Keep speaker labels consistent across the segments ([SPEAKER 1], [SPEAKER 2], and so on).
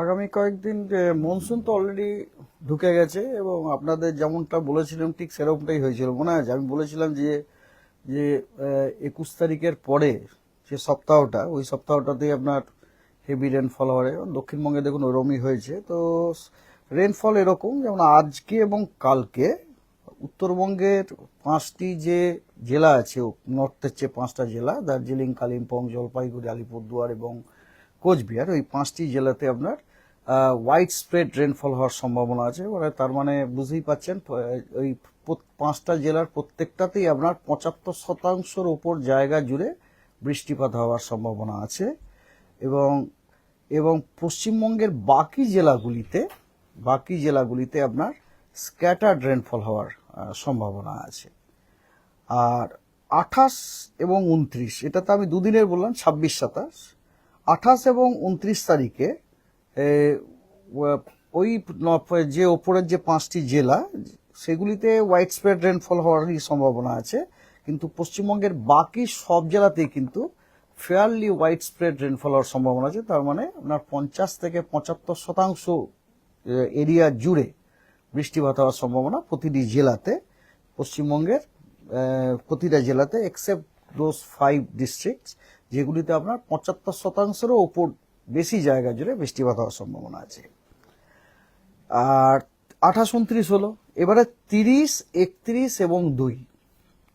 [SPEAKER 1] আগামী কয়েকদিন মনসুন তো অলরেডি ঢুকে গেছে এবং আপনাদের যেমনটা বলেছিলাম, ঠিক সেরকমটাই হয়েছিল। মনে আছে? আমি বলেছিলাম যে যে একুশ তারিখের পরে যে সপ্তাহটা, ওই সপ্তাহটাতেই আপনার হেভি রেনফল হবে। দক্ষিণবঙ্গে দেখুন ওরমই হয়েছে। তো রেনফল এরকম, যেমন আজকে এবং কালকে, উত্তরবঙ্গের পাঁচটি যে জেলা আছে নর্থের চেয়ে পাঁচটা জেলা, দার্জিলিং, কালিম্পং, জলপাইগুড়ি, আলিপুরদুয়ার এবং কোচবিহার, ওই পাঁচটি জেলাতে আপনার হোয়াইট স্প্রেড রেনফল হওয়ার সম্ভাবনা আছে। মানে তার মানে বুঝতেই পাচ্ছেন ওই পাঁচটা জেলার প্রত্যেকটাতেই আপনার পঁচাত্তর শতাংশের ওপর জায়গা জুড়ে বৃষ্টিপাত হওয়ার সম্ভাবনা আছে। এবং এবং পশ্চিমবঙ্গের বাকি জেলাগুলিতে বাকি জেলাগুলিতে আপনার স্ক্যাটার্ড রেনফল হওয়ার সম্ভাবনা আছে। আর আঠাশ এবং উনত্রিশ, এটা তো আমি দুদিনের বললাম, ছাব্বিশ সাতাশ। আঠাশ এবং উনত্রিশ তারিখে ওই যে ওপরের যে পাঁচটি জেলা, সেগুলিতে হোয়াইট স্প্রেড রেনফল হওয়ারই সম্ভাবনা আছে। কিন্তু পশ্চিমবঙ্গের বাকি সব জেলাতেই কিন্তু ফেয়ারলি হোয়াইট স্প্রেড রেনফল হওয়ার সম্ভাবনা আছে। তার মানে আপনার পঞ্চাশ থেকে পঁচাত্তর শতাংশ এরিয়া জুড়ে বৃষ্টিপাত হওয়ার সম্ভাবনা প্রতিটি জেলাতে। পশ্চিমবঙ্গের প্রতিটা জেলাতে এক্সেপ্ট দোজ ফাইভ ডিস্ট্রিক্টস যেগুলিতে আপনার পঁচাত্তর শতাংশেরও ওপর বেশি জায়গা জুড়ে বৃষ্টিপাত হওয়ার সম্ভাবনা আছে। আর আঠাশ উনত্রিশ হলো। এবারে তিরিশ, একত্রিশ এবং দুই।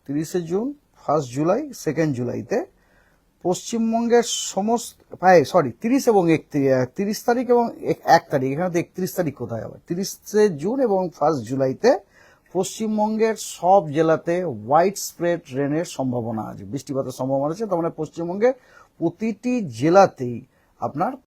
[SPEAKER 1] তিরিশে জুন, ফার্স্ট জুলাই, সেকেন্ড জুলাইতে পশ্চিমবঙ্গের সমস্ত সরি, তিরিশ এবং একত্রিশ তিরিশ তারিখ এবং এক- এক তারিখ। এখানে তো একত্রিশ তারিখ কোথায় আবার তিরিশে জুন এবং ফার্স্ট জুলাইতে পশ্চিমবঙ্গের সব জেলাতে হোয়াইট স্প্রেড রেনের সম্ভাবনা আছে। বৃষ্টিপাতের সম্ভাবনা আছে। তার মানে পশ্চিমবঙ্গে প্রতিটি জেলাতেই আপনার